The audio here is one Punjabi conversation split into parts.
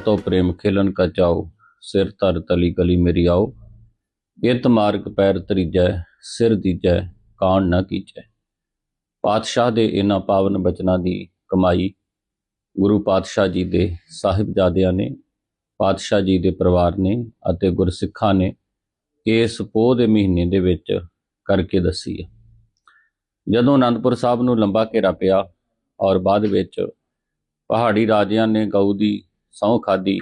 ਵਾਹਿਗੁਰੂ ਜੋ ਤੋ ਪ੍ਰੇਮ ਖੇਲਨ ਕਾ ਚਾਓ ਸਿਰ ਧਰ ਤਲੀ ਗਲੀ ਮੇਰੀ ਆਓ। ਇਤ ਮਾਰਗ ਪੈਰ ਤਰੀਜੈ ਸਿਰ ਦੀਜੈ, ਕਾਣ ਨਾ ਕੀਜੈ। ਪਾਤਸ਼ਾਹ ਦੇ ਇਹਨਾਂ ਪਾਵਨ ਬਚਨਾਂ ਦੀ ਕਮਾਈ ਗੁਰੂ ਪਾਤਸ਼ਾਹ ਜੀ ਦੇ ਸਾਹਿਬਜ਼ਾਦਿਆਂ ਨੇ, ਪਾਤਸ਼ਾਹ ਜੀ ਦੇ ਪਰਿਵਾਰ ਨੇ ਅਤੇ ਗੁਰਸਿੱਖਾਂ ਨੇ ਇਸ ਪੋਹ ਦੇ ਮਹੀਨੇ ਦੇ ਵਿੱਚ ਕਰਕੇ ਦੱਸੀ ਹੈ। ਜਦੋਂ ਅਨੰਦਪੁਰ ਸਾਹਿਬ ਨੂੰ ਲੰਬਾ ਘੇਰਾ ਪਿਆ ਔਰ ਬਾਅਦ ਵਿੱਚ ਪਹਾੜੀ ਰਾਜਿਆਂ ਨੇ ਗਊ ਦੀ ਸਹੁੰ ਖਾਦੀ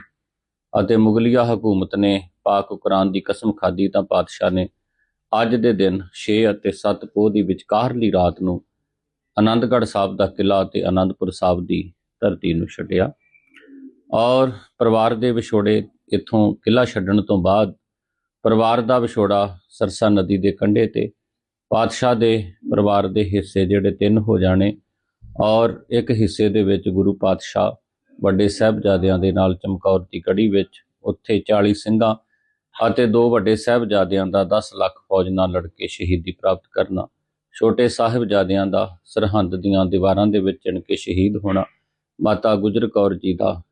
ਅਤੇ ਮੁਗਲਿਆ ਹਕੂਮਤ ਨੇ ਪਾਕ ਕੁਰਾਨ ਦੀ ਕਸਮ ਖਾਦੀ ਤਾਂ ਪਾਤਸ਼ਾਹ ਨੇ ਅੱਜ ਦੇ ਦਿਨ 6 ਅਤੇ 7 ਪੋਹ ਦੀ ਵਿਚਕਾਰਲੀ ਰਾਤ ਨੂੰ ਆਨੰਦਗੜ੍ਹ ਸਾਹਿਬ ਦਾ ਕਿਲਾ ਤੇ ਆਨੰਦਪੁਰ ਸਾਹਿਬ ਦੀ ਧਰਤੀ ਨੂੰ ਛੱਡਿਆ ਔਰ ਪਰਿਵਾਰ ਦੇ ਵਿਛੋੜੇ ਇੱਥੋਂ ਕਿਲਾ ਛੱਡਣ ਤੋਂ ਬਾਅਦ ਪਰਿਵਾਰ ਦਾ ਵਿਛੋੜਾ ਸਰਸਾ ਨਦੀ ਦੇ ਕੰਢੇ ਤੇ ਪਾਤਸ਼ਾਹ ਦੇ ਪਰਿਵਾਰ ਦੇ ਹਿੱਸੇ ਜਿਹੜੇ ਤਿੰਨ ਹੋ ਜਾਣੇ ਔਰ ਇੱਕ ਹਿੱਸੇ ਦੇ ਵਿੱਚ ਗੁਰੂ ਪਾਤਸ਼ਾਹ ਵੱਡੇ ਸਾਹਿਬਜ਼ਾਦਿਆਂ ਦੇ ਨਾਲ ਚਮਕੌਰ ਦੀ ਕੜੀ ਵਿੱਚ ਉੱਥੇ 40 ਸਿੰਘਾਂ ਅਤੇ ਦੋ ਵੱਡੇ ਸਾਹਿਬਜ਼ਾਦਿਆਂ ਦਾ 10 ਲੱਖ ਫੌਜ ਨਾਲ ਲੜ ਕੇ ਸ਼ਹੀਦੀ ਪ੍ਰਾਪਤ ਕਰਨਾ, ਛੋਟੇ ਸਾਹਿਬਜ਼ਾਦਿਆਂ ਦਾ ਸਰਹੰਦ ਦੀਆਂ ਦੀਵਾਰਾਂ ਦੇ ਵਿੱਚ ਚਿਣ ਕੇ ਸ਼ਹੀਦ ਹੋਣਾ, ਮਾਤਾ ਗੁਜਰ ਕੌਰ ਜੀ ਦਾ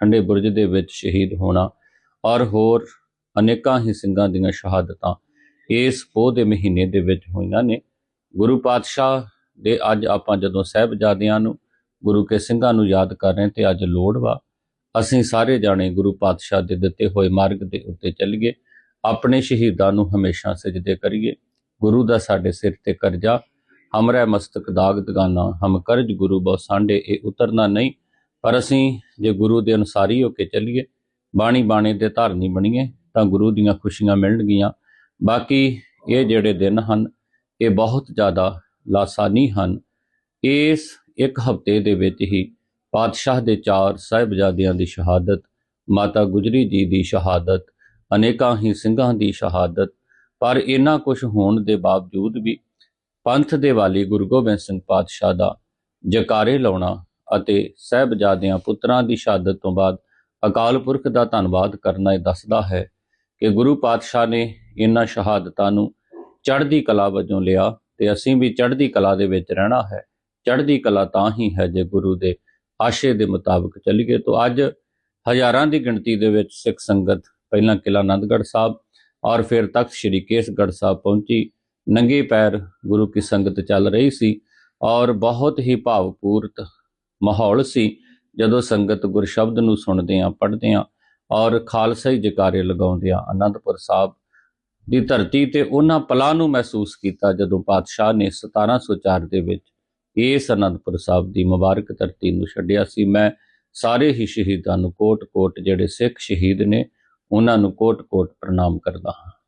ਠੰਡੇ ਬੁਰਜ ਦੇ ਵਿੱਚ ਸ਼ਹੀਦ ਹੋਣਾ ਔਰ ਹੋਰ ਅਨੇਕਾਂ ਹੀ ਸਿੰਘਾਂ ਦੀਆਂ ਸ਼ਹਾਦਤਾਂ ਇਸ ਪੋਹ ਦੇ ਮਹੀਨੇ ਦੇ ਵਿੱਚ ਹੋਈਆਂ ਨੇ। ਗੁਰੂ ਪਾਤਸ਼ਾਹ ਦੇ ਅੱਜ ਆਪਾਂ ਜਦੋਂ ਸਾਹਿਬਜ਼ਾਦਿਆਂ ਨੂੰ ਗੁਰੂ ਕੇ ਸਿੰਘਾਂ ਨੂੰ ਯਾਦ ਕਰ ਰਹੇ ਤੇ ਅੱਜ ਲੋੜ ਵਾ। ਅਸੀਂ ਸਾਰੇ ਜਾਣੇ ਗੁਰੂ ਪਾਤਸ਼ਾਹ ਦੇ ਦਿੱਤੇ ਹੋਏ ਮਾਰਗ ਦੇ ਉੱਤੇ ਚੱਲੀਏ। ਆਪਣੇ ਸ਼ਹੀਦਾਂ ਨੂੰ ਹਮੇਸ਼ਾ ਸਜਦੇ ਕਰੀਏ। ਗੁਰੂ ਦਾ ਸਾਡੇ ਸਿਰ ਤੇ ਕਰਜ਼ਾ, ਹਮਰੇ ਮਸਤਕ ਦਾਗ ਦਗਾਨਾ ਹਮ ਕਰਜ ਗੁਰੂ ਬਹੁ ਸਾਂਡੇ ਇਹ ਉਤਰਨਾ ਨਹੀਂ। ਪਰ ਅਸੀਂ ਜੇ ਗੁਰੂ ਦੇ ਅਨੁਸਾਰੀ ਹੋ ਕੇ ਚੱਲੀਏ, ਬਾਣੀ ਬਾਣੇ ਦੇ ਧਾਰਨੀ ਬਣੀਏ, ਤਾਂ ਗੁਰੂ ਦੀਆਂ ਖੁਸ਼ੀਆਂ ਮਿਲਣਗੀਆਂ। ਬਾਕੀ ਇਹ ਜਿਹੜੇ ਦਿਨ ਹਨ, ਇਹ ਬਹੁਤ ਜ਼ਿਆਦਾ ਲਾਸਾਨੀ ਹਨ। ਇਸ ਇੱਕ ਹਫ਼ਤੇ ਦੇ ਵਿੱਚ ਹੀ ਪਾਤਸ਼ਾਹ ਦੇ ਚਾਰ ਸਾਹਿਬਜ਼ਾਦਿਆਂ ਦੀ ਸ਼ਹਾਦਤ, ਮਾਤਾ ਗੁਜਰੀ ਜੀ ਦੀ ਸ਼ਹਾਦਤ, ਅਨੇਕਾਂ ਹੀ ਸਿੰਘਾਂ ਦੀ ਸ਼ਹਾਦਤ, ਪਰ ਇਹਨਾਂ ਕੁਝ ਹੋਣ ਦੇ ਬਾਵਜੂਦ ਵੀ ਪੰਥ ਦੇ ਵਾਲੀ ਗੁਰੂ ਗੋਬਿੰਦ ਸਿੰਘ ਪਾਤਸ਼ਾਹ ਦਾ ਜਕਾਰੇ ਲਾਉਣਾ ਅਤੇ ਸਾਹਿਬਜ਼ਾਦਿਆਂ ਪੁੱਤਰਾਂ ਦੀ ਸ਼ਹਾਦਤ ਤੋਂ ਬਾਅਦ ਅਕਾਲ ਪੁਰਖ ਦਾ ਧੰਨਵਾਦ ਕਰਨਾ ਇਹ ਦੱਸਦਾ ਹੈ ਕਿ ਗੁਰੂ ਪਾਤਸ਼ਾਹ ਨੇ ਇਹਨਾਂ ਸ਼ਹਾਦਤਾਂ ਨੂੰ ਚੜ੍ਹਦੀ ਕਲਾ ਵਜੋਂ ਲਿਆ ਤੇ ਅਸੀਂ ਵੀ ਚੜ੍ਹਦੀ ਕਲਾ ਦੇ ਵਿੱਚ ਰਹਿਣਾ ਹੈ। ਚੜ੍ਹਦੀ ਕਲਾ ਤਾਂ ਹੀ ਹੈ ਜੇ ਗੁਰੂ ਦੇ ਆਸ਼ੇ ਦੇ ਮੁਤਾਬਕ ਚੱਲੀਏ ਤਾਂ ਅੱਜ ਹਜ਼ਾਰਾਂ ਦੀ ਗਿਣਤੀ ਦੇ ਵਿੱਚ ਸਿੱਖ ਸੰਗਤ ਪਹਿਲਾਂ ਕਿਲਾ ਆਨੰਦਗੜ੍ਹ ਸਾਹਿਬ ਔਰ ਫਿਰ ਤਖਤ ਸ੍ਰੀ ਕੇਸਗੜ੍ਹ ਸਾਹਿਬ ਪਹੁੰਚੀ। ਨੰਗੇ ਪੈਰ ਗੁਰੂ ਕੀ ਸੰਗਤ ਚੱਲ ਰਹੀ ਸੀ ਔਰ ਬਹੁਤ ਹੀ ਭਾਵਪੂਰਤ ਮਾਹੌਲ ਸੀ। ਜਦੋਂ ਸੰਗਤ ਗੁਰਸ਼ਬਦ ਨੂੰ ਸੁਣਦਿਆਂ, ਪੜ੍ਹਦਿਆਂ ਔਰ ਖਾਲਸਾਈ ਜਕਾਰੇ ਲਗਾਉਂਦਿਆਂ ਅਨੰਦਪੁਰ ਸਾਹਿਬ ਦੀ ਧਰਤੀ ਤੇ ਉਹਨਾਂ ਪਲਾਂ ਨੂੰ ਮਹਿਸੂਸ ਕੀਤਾ ਜਦੋਂ ਪਾਤਸ਼ਾਹ ਨੇ 1704 ਦੇ ਵਿੱਚ ਇਸ ਅਨੰਦਪੁਰ ਸਾਹਿਬ ਦੀ ਮੁਬਾਰਕ ਧਰਤੀ ਨੂੰ ਛੱਡਿਆ ਸੀ। ਮੈਂ ਸਾਰੇ ਹੀ ਸ਼ਹੀਦਾਂ ਨੂੰ ਕੋਟ-ਕੋਟ ਜਿਹੜੇ ਸਿੱਖ ਸ਼ਹੀਦ ਨੇ, ਉਹਨਾਂ ਨੂੰ ਕੋਟ-ਕੋਟ ਪ੍ਰਣਾਮ ਕਰਦਾ ਹਾਂ।